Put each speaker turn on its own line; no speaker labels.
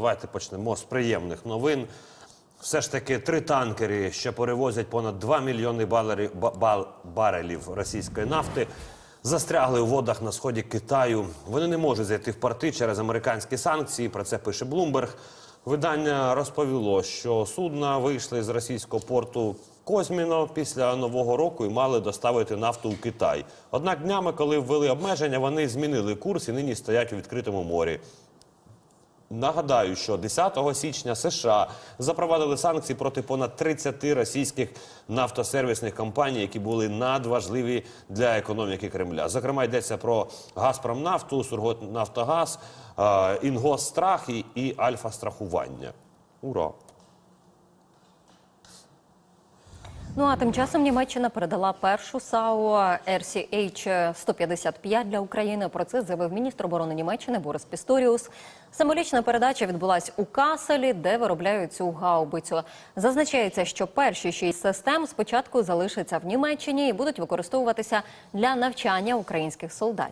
Давайте почнемо з приємних новин. Все ж таки три танкери, що перевозять понад 2 мільйони балерів, ба- ба- барелів російської нафти, застрягли у водах на сході Китаю. Вони не можуть зайти в порти через американські санкції. Про це пише Блумберг. Видання розповіло, що судна вийшли з російського порту Козьміно після нового року і мали доставити нафту у Китай. Однак днями, коли ввели обмеження, вони змінили курс і нині стоять у відкритому морі. Нагадаю, що 10 січня США запровадили санкції проти понад 30 російських нафтосервісних компаній, які були надважливі для економіки Кремля. Зокрема, йдеться про Газпромнафту, Сургутнафтогаз, е, Інгосстрах і, і Альфа-страхування. Ура!
Ну а тим часом Німеччина передала першу САУ RCH-155 для України. Про це заявив міністр оборони Німеччини Борис Пісторіус. Символічна передача відбулась у Каселі, де виробляють цю гаубицю. Зазначається, що перші шість систем спочатку залишаться в Німеччині і будуть використовуватися для навчання українських солдатів.